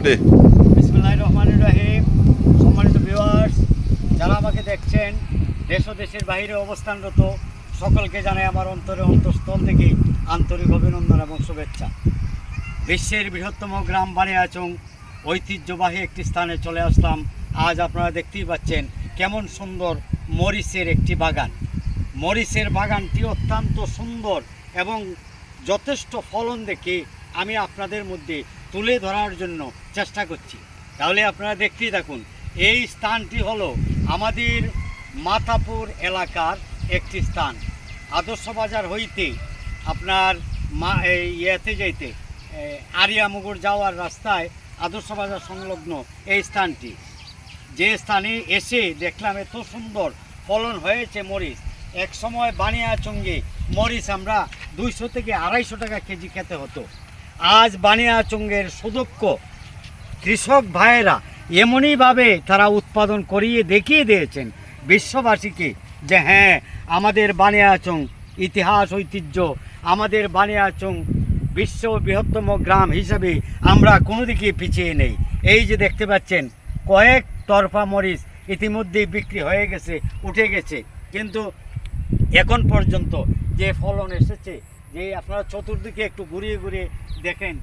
বিসমুল্লাহ যারা আমাকে দেখছেন, দেশ ও দেশের বাইরে অবস্থানরত, সকলকে জানাই আমার অন্তরে অন্তঃস্থল থেকে আন্তরিক অভিনন্দন এবং শুভেচ্ছা। বিশ্বের বৃহত্তম গ্রাম বানিয়াচং, ঐতিহ্যবাহী একটি স্থানে চলে আসলাম। আজ আপনারা দেখতেই পাচ্ছেন কেমন সুন্দর মরিচের একটি বাগান। মরিচের বাগানটি অত্যন্ত সুন্দর এবং যথেষ্ট ফলন দেখে আমি আপনাদের মধ্যে তুলে ধরার জন্য চেষ্টা করছি। তাহলে আপনারা দেখতেই থাকুন, এই স্থানটি হলো আমাদের মাথাপুর এলাকার একটি স্থান। আদর্শ বাজার হইতে আপনার মা এই ইয়েতে যাইতে আরিয়ামুগুর যাওয়ার রাস্তায় আদর্শ বাজার সংলগ্ন এই স্থানটি। যে স্থানে এসে দেখলাম এত সুন্দর ফলন হয়েছে মরিচ। এক সময় বানিয়াচঙ্গে মরিচ আমরা দুইশো থেকে আড়াইশো টাকা কেজি খেতে হতো। আজ বানিয়াচঙ্গের সুদক্ষ কৃষক ভাইয়েরা এমনইভাবে তারা উৎপাদন করিয়ে দেখিয়ে দিয়েছেন বিশ্ববাসীকে যে হ্যাঁ আমাদের বানিয়াচং ইতিহাস, ঐতিহ্য, আমাদের বানিয়াচং বিশ্ব বৃহত্তম গ্রাম হিসাবে আমরা কোনো দিকে পিছিয়ে নেই। এই যে দেখতে পাচ্ছেন, কয়েক তরফা মরিচ ইতিমধ্যেই বিক্রি হয়ে গেছে, উঠে গেছে। কিন্তু এখন পর্যন্ত যে ফলন এসেছে যে আপনারা চতুর্দিকে একটু ঘুরিয়ে ঘুরিয়ে দেখেন,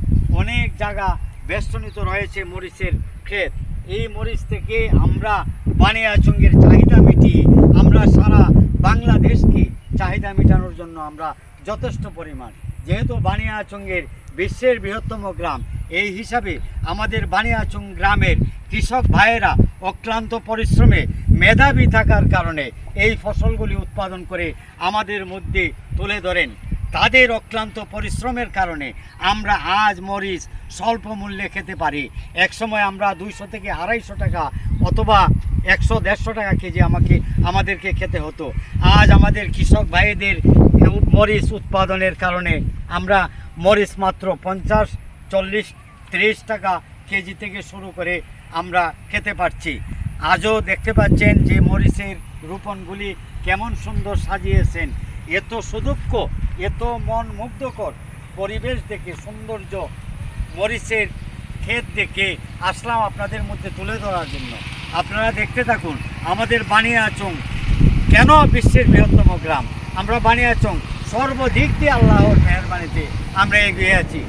অনেক জায়গা বেষ্টনিত রয়েছে মরিচের ক্ষেত। এই মরিচ থেকে আমরা বানিয়া বানিয়াচঙ্গের চাহিদা মিটিয়ে আমরা সারা বাংলাদেশকে চাহিদা মেটানোর জন্য আমরা যথেষ্ট পরিমাণ। যেহেতু বানিয়াচঙ্গের বিশ্বের বৃহত্তম গ্রাম, এই হিসাবে আমাদের বানিয়াচং গ্রামের কৃষক ভাইয়েরা অক্লান্ত পরিশ্রমে মেধাবী থাকার কারণে এই ফসলগুলি উৎপাদন করে আমাদের মধ্যে তুলে ধরেন। তাদের অক্লান্ত পরিশ্রমের কারণে আমরা আজ মরিচ স্বল্প মূল্যে খেতে পারি। একসময় আমরা দুইশো থেকে আড়াইশো টাকা অথবা একশো, দেড়শো টাকা কেজি আমাকে, আমাদেরকে খেতে হতো। আজ আমাদের কৃষক ভাইদের মরিচ উৎপাদনের কারণে আমরা মরিচ মাত্র পঞ্চাশ, চল্লিশ, ত্রিশ টাকা কেজি থেকে শুরু করে আমরা খেতে পারছি। আজও দেখতে পাচ্ছেন যে মরিচের রোপণগুলি কেমন সুন্দর সাজিয়েছেন। এত সুদক্ষ, এত মন মুগ্ধকর পরিবেশ দেখে, সৌন্দর্য, মরিচের ক্ষেত দেখে আসলাম আপনাদের মধ্যে তুলে ধরার জন্য। আপনারা দেখতে থাকুন, আমাদের বানিয়াচং কেন বিশ্বের বৃহত্তম গ্রাম? আমরা বানিয়াচং সর্বদিক দিয়ে আল্লাহর মেহরবানিতে আমরা এগিয়ে আছি।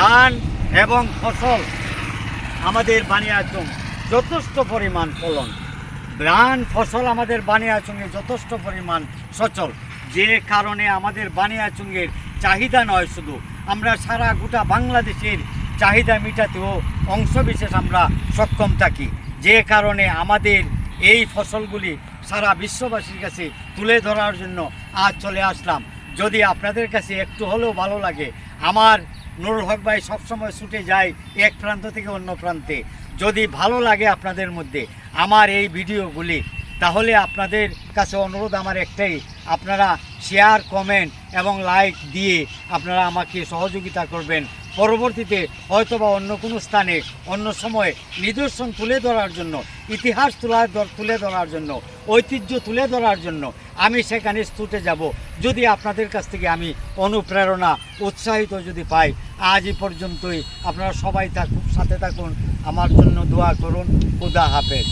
ধান এবং ফসল, আমাদের বানিয়াচং যথেষ্ট পরিমাণ ফলন। ধান, ফসল আমাদের বানিয়াচুঙ্গে যথেষ্ট পরিমাণ সচল। যে কারণে আমাদের বানিয়াচুঙ্গের চাহিদা নয় শুধু, আমরা সারা গোটা বাংলাদেশের চাহিদা মেটাতেও অংশবিশেষ আমরা সক্ষম থাকি। যে কারণে আমাদের এই ফসলগুলি সারা বিশ্ববাসীর কাছে তুলে ধরার জন্য আজ চলে আসলাম। যদি আপনাদের কাছে একটু হলেও ভালো লাগে, আমার নুরুল হক ভাই সবসময় ছুটে যায় এক প্রান্ত থেকে অন্য প্রান্তে। যদি ভালো লাগে আপনাদের মধ্যে আমার এই ভিডিওগুলি, তাহলে আপনাদের কাছে অনুরোধ আমার একটাই আপনারা শেয়ার কমেন্ট এবং লাইক দিয়ে আপনারা আমাকে সহযোগিতা করবেন। পরবর্তীতে হয়তোবা অন্য কোনো স্থানে, অন্য সময়ে নিদর্শন তুলে ধরার জন্য, ইতিহাস তুলা তুলে ধরার জন্য, ঐতিহ্য তুলে ধরার জন্য আমি সেখানে ছুটে যাব। যদি আপনাদের কাছ থেকে আমি অনুপ্রেরণা, উৎসাহিত যদি পাই, আজ এই পর্যন্তই। আপনারা সবাই থাকুন সাথে থাকুন। আমার জন্য দোয়া করুন। খুদা হাফেজ।